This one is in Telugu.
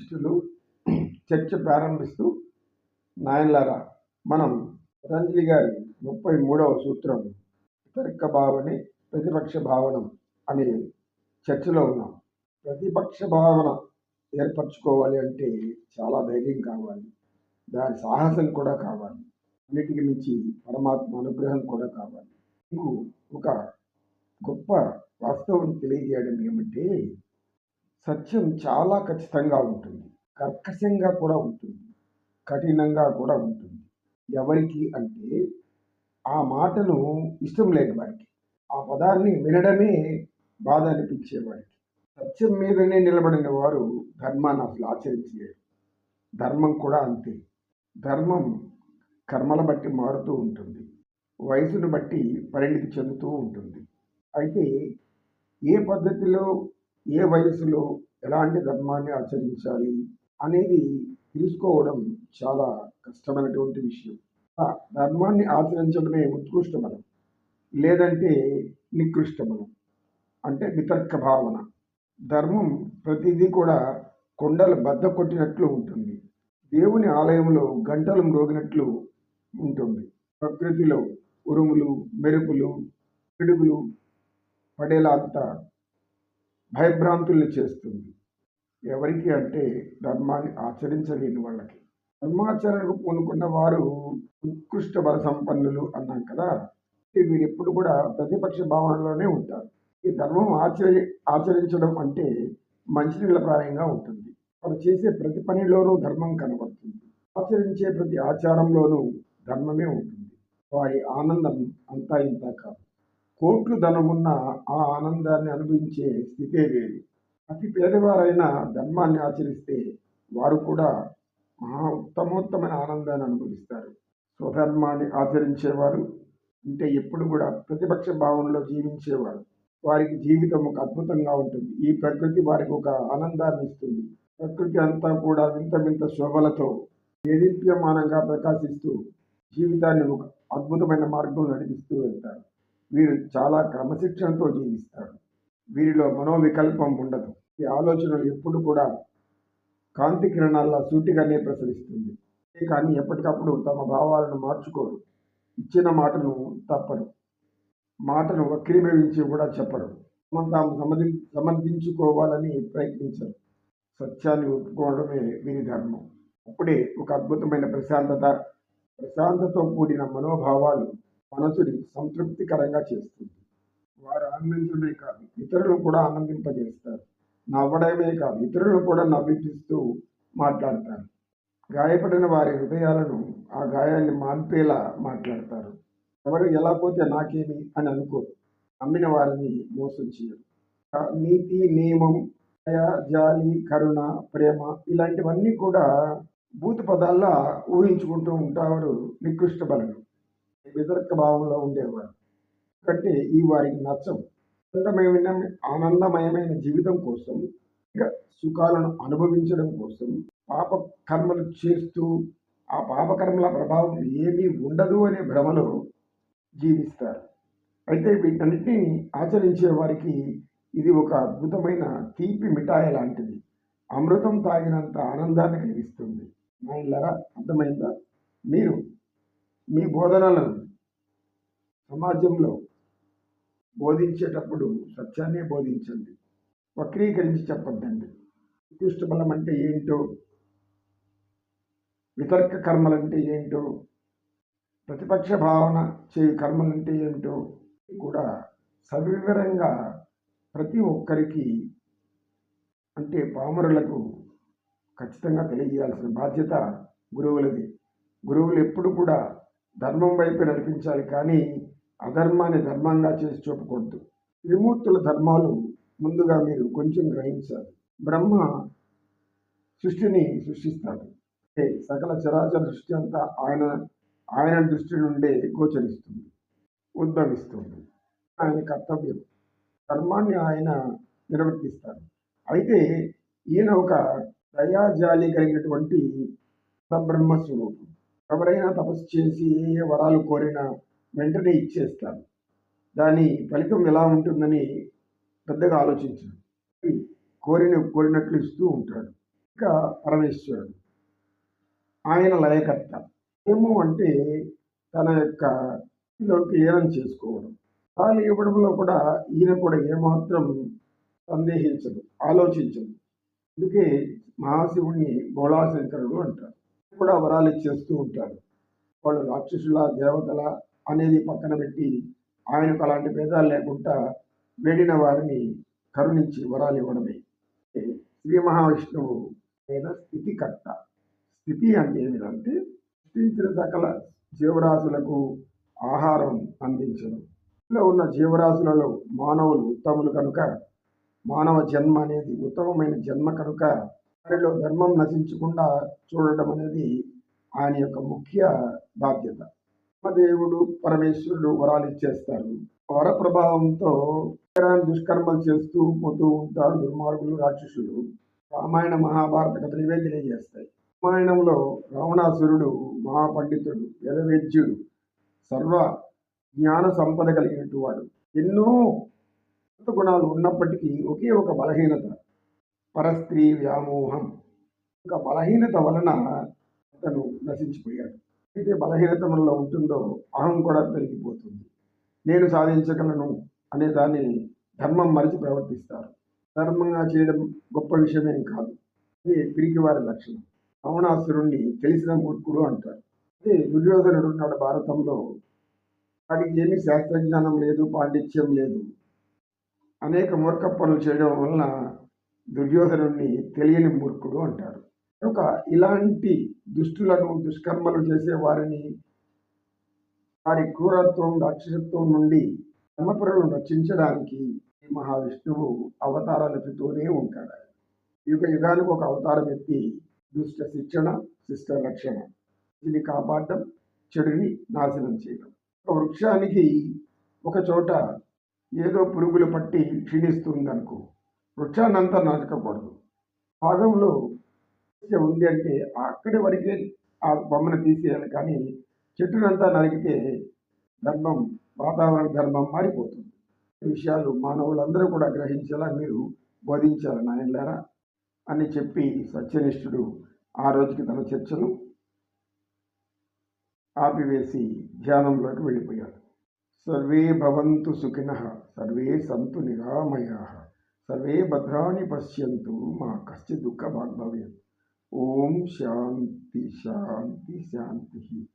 ఇష్టలు చర్చ ప్రారంభిస్తూ నాయన్లారా మనం పతంజలి గారి ముప్పై మూడవ సూత్రం తర్క భావనే ప్రతిపక్ష భావనం అనే చర్చలో ఉన్నాం. ప్రతిపక్ష భావన ఏర్పరచుకోవాలి అంటే చాలా ధైర్యం కావాలి. దాని సాహసం కూడా కావాలి. అన్నిటికి మించి పరమాత్మ అనుగ్రహం కూడా కావాలి. మీకు ఒక గొప్ప వాస్తవం తెలియజేయడం ఏమంటే సత్యం చాలా ఖచ్చితంగా ఉంటుంది. కర్కశంగా కూడా ఉంటుంది. కఠినంగా కూడా ఉంటుంది. ఎవరికి అంటే ఆ మాటను ఇష్టం లేని వారికి. ఆ పదాన్ని వినడమే బాధ అనిపించేవాడికి సత్యం మీదనే నిలబడిన వారు ధర్మాన్ని అసలు ఆచరించలేరు. ధర్మం కూడా అంతే. ధర్మం కర్మల బట్టి మారుతూ ఉంటుంది. వయసును బట్టి పరిణితి చెందుతూ ఉంటుంది. అయితే ఏ పద్ధతిలో ఏ వయసులో ఎలాంటి ధర్మాన్ని ఆచరించాలి అనేది తెలుసుకోవడం చాలా కష్టమైనటువంటి విషయం. ధర్మాన్ని ఆచరించడమే ఉత్కృష్ట బలం లేదంటే నికృష్ట బలం అంటే వితర్క భావన. ధర్మం ప్రతిదీ కూడా కొండలు బద్ద కొట్టినట్లు ఉంటుంది. దేవుని ఆలయంలో గంటలు మ్రోగినట్లు ఉంటుంది. ప్రకృతిలో ఉరుములు మెరుపులు పిడుగులు పడేలా అంతా భయభ్రాంతుల్ని చేస్తుంది. ఎవరికి అంటే ధర్మాన్ని ఆచరించలేని వాళ్ళకి. ధర్మాచరణకు పూనుకున్న వారు ఉత్కృష్ట బల సంపన్నులు అన్నాం కదా వీరు ఎప్పుడు కూడా ప్రతిపక్ష భావనలోనే ఉంటారు. ఈ ధర్మం ఆచరి ఆచరించడం అంటే మంచినీళ్ళ ప్రాయంగా ఉంటుంది. వారు చేసే ప్రతి పనిలోనూ ధర్మం కనబడుతుంది. ఆచరించే ప్రతి ఆచారంలోనూ ధర్మమే ఉంటుంది. వారి ఆనందం అంతా ఇంత కాదు. కోట్లు ధనమున్న ఆ ఆనందాన్ని అనుభవించే స్థితే వేరు. అతి పేదవారైన ధర్మాన్ని ఆచరిస్తే వారు కూడా మహా ఉత్తమోత్తమైన ఆనందాన్ని అనుభవిస్తారు. స్వధర్మాన్ని ఆచరించేవారు అంటే ఎప్పుడు కూడా ప్రతిపక్ష భావనలో జీవించేవారు. వారికి జీవితం ఒక అద్భుతంగా ఉంటుంది. ఈ ప్రకృతి వారికి ఒక ఆనందాన్ని ఇస్తుంది. ప్రకృతి అంతా కూడా వింత వింత శోభలతో దేదీప్యమానంగా ప్రకాశిస్తూ జీవితాన్ని ఒక అద్భుతమైన మార్గం నడిపిస్తూ వెళ్తారు. వీరు చాలా క్రమశిక్షణతో జీవిస్తారు. వీరిలో మనోవికల్పం ఉండదు. ఈ ఆలోచనలు ఎప్పుడు కూడా కాంతి కిరణాల్లో సూటిగానే ప్రసరిస్తుంది. కానీ ఎప్పటికప్పుడు తమ భావాలను మార్చుకోరు. ఇచ్చిన మాటను తప్పరు. మాటను వక్రీభవించి కూడా చెప్పరు. తమను తాము సమర్థి సమర్థించుకోవాలని ప్రయత్నించరు. సత్యాన్ని ఒప్పుకోవడమే వీరి ధర్మం. అప్పుడే ఒక అద్భుతమైన ప్రశాంతత ప్రశాంతతో కూడిన మనోభావాలు మనసుని సంతృప్తికరంగా చేస్తుంది. వారు ఆనందించడమే కాదు ఇతరులను కూడా ఆనందింపజేస్తారు. నవ్వడమే కాదు ఇతరులను కూడా నవ్విపిస్తూ మాట్లాడతారు. గాయపడిన వారి హృదయాలను ఆ గాయాన్ని మాన్పేలా మాట్లాడతారు. ఎవరు ఎలా పోతే నాకేమి అని అనుకోరు నమ్మిన వారిని మోసం చేయరు. నీతి నియమం దయ జాలి కరుణ ప్రేమ ఇలాంటివన్నీ కూడా భూత పదాల్లా ఊహించుకుంటూ ఉంటారు నికృష్ట బలను వితర్క భావంలో ఉండేవారు. ఎందుకంటే ఈ వారికి నచ్చవు ఆనందమయమైన ఆనందమయమైన జీవితం కోసం ఇక సుఖాలను అనుభవించడం కోసం పాప కర్మలు చేస్తూ ఆ పాపకర్మల ప్రభావం ఏమీ ఉండదు అనే భ్రమలో జీవిస్తారు. అయితే వీటన్నిటిని ఆచరించే వారికి ఇది ఒక అద్భుతమైన తీపి మిఠాయి లాంటిది. అమృతం తాగినంత ఆనందాన్ని కలిగిస్తుంది. మా ఇల్లరా అర్థమైందా? మీరు మీ బోధనలను సమాజంలో బోధించేటప్పుడు సత్యాన్ని బోధించండి. వక్రీకరించి చెప్పొద్దండి. ఉత్కృష్ట బలం అంటే ఏంటో? వితర్క కర్మలంటే ఏంటో? ప్రతిపక్ష భావన చేయు కర్మలంటే ఏమిటో కూడా సవివరంగా ప్రతి ఒక్కరికి అంటే పామరులకు ఖచ్చితంగా తెలియజేయాల్సిన బాధ్యత గురువులది. గురువులు ఎప్పుడు కూడా ధర్మం వైపు నడిపించాలి కానీ అధర్మాన్ని ధర్మంగా చేసి చూపకూడదు. త్రిమూర్తుల ధర్మాలు ముందుగా మీరు కొంచెం గ్రహించాలి. బ్రహ్మ సృష్టిని సృష్టిస్తాడు. అంటే సకల చరాచర సృష్టి అంతా ఆయన ఆయన దృష్టి నుండే గోచరిస్తుంది ఉద్భవిస్తుంది. ఆయన కర్తవ్యం. ధర్మాన్ని ఆయన నిర్వర్తిస్తారు అయితే ఈయన ఒక దయాజాలి కలిగినటువంటి బ్రహ్మ స్వరూపం ఎవరైనా తపస్సు చేసి ఏ ఏ వరాలు కోరినా వెంటనే ఇచ్చేస్తారు. దాని ఫలితం ఎలా ఉంటుందని పెద్దగా ఆలోచించడు కోరిన కోరినట్లు ఇస్తూ ఉంటాడు. ఇంకా పరమేశ్వరుడు ఆయన లయకర్త. ఏమో అంటే తన యొక్క లోకి ఏనం చేసుకోవడం. తాళి ఇవ్వడంలో కూడా ఈయన కూడా ఏమాత్రం సందేహించదు ఆలోచించదు. అందుకే మహాశివుణ్ణి గోళాశంకరుడు అంటారు. కూడా వరాలు ఇచ్చేస్తూ ఉంటాడు. వాళ్ళు రాక్షసుల దేవతల అనేది పక్కన పెట్టి ఆయనకు అలాంటి భేదాలు లేకుండా వేడిన వారిని కరుణించి వరాలు ఇవ్వడమే. శ్రీ మహావిష్ణువు ఆయన స్థితికర్త. స్థితి అంటే ఏమిటంటే సృష్టించిన సకల జీవరాశులకు ఆహారం అందించడం. ఇందులో ఉన్న జీవరాశులలో మానవులు ఉత్తములు కనుక మానవ జన్మ అనేది ఉత్తమమైన జన్మ కనుక వారిలో ధర్మం నశించకుండా చూడడం అనేది ఆయన యొక్క ముఖ్య బాధ్యత. దేవుడు పరమేశ్వరుడు వరాలు ఇచ్చేస్తారు. వర ప్రభావంతో దుష్కర్మలు చేస్తూ పోతూ ఉంటారు దుర్మార్గులు రాక్షసులు. రామాయణ మహాభారత కథలు ఇవే తెలియజేస్తాయి. రామాయణంలో రావణాసురుడు మహాపండితుడు వేదవేద్యుడు సర్వ జ్ఞాన సంపద కలిగినటువంటి వాడు. ఎన్నో గుణాలు ఉన్నప్పటికీ ఒకే ఒక బలహీనత. పరస్త్రీ వ్యామోహం ఒక బలహీనత వలన అతను నశించిపోయాడు. అయితే బలహీనత మనలో ఉంటుందో అహం కూడా పెరిగిపోతుంది. నేను సాధించగలను అనే దాన్ని ధర్మం మరిచి ప్రవర్తిస్తారు. ధర్మంగా చేయడం గొప్ప విషయమేం కాదు. ఇది పిరికివారి లక్షణం. రావణాసురుణ్ణి తెలిసిన మూర్ఖుడు అంటారు. అదే దుర్యోధనుడు ఉన్నాడు భారతంలో. వాడికి ఏమీ శాస్త్రజ్ఞానం లేదు పాండిత్యం లేదు. అనేక మూర్ఖ పనులు చేయడం వలన దుర్యోధనుడిని తెలియని మూర్ఖుడు అంటారు. కనుక ఇలాంటి దుష్టులను దుష్కర్మలు చేసే వారిని వారి క్రూరత్వం రాక్షసత్వం నుండి ధర్మపురులను రక్షించడానికి ఈ మహావిష్ణువు అవతారాలతోనే ఉంటాడు. యుగ యుగానికి ఒక అవతారం ఎత్తి దుష్ట శిక్షణ శిష్ట రక్షణ. ఇది కాపాడటం చెడుని నాశనం చేయడం. ఒక వృక్షానికి ఒక చోట ఏదో పురుగులు పట్టి క్షీణిస్తుంది వృక్షాన్నంతా వృక్షాన్ని అంతా నరకకూడదు భాగంలో ఉంది అంటే అక్కడి వరకే ఆ బొమ్మను తీసేయాలి కానీ చెట్టునంతా నరికితే ధర్మం వాతావరణ ధర్మం మారిపోతుంది. ఈ విషయాలు మానవులందరూ కూడా గ్రహించేలా? మీరు బోధించాలి నాయనలారా? అని చెప్పి సత్యనిష్ఠుడు ఆ రోజుకి తన చర్చను ఆపివేసి ధ్యానంలోకి వెళ్ళిపోయాడు. సర్వే భవంతు సుఖిన సర్వే సంతు నిరామయా. सर्वे भद्राणि पश्यन्तु मा कश्चित् दुःखभाग् भवेत् ओम शांति शांति शांति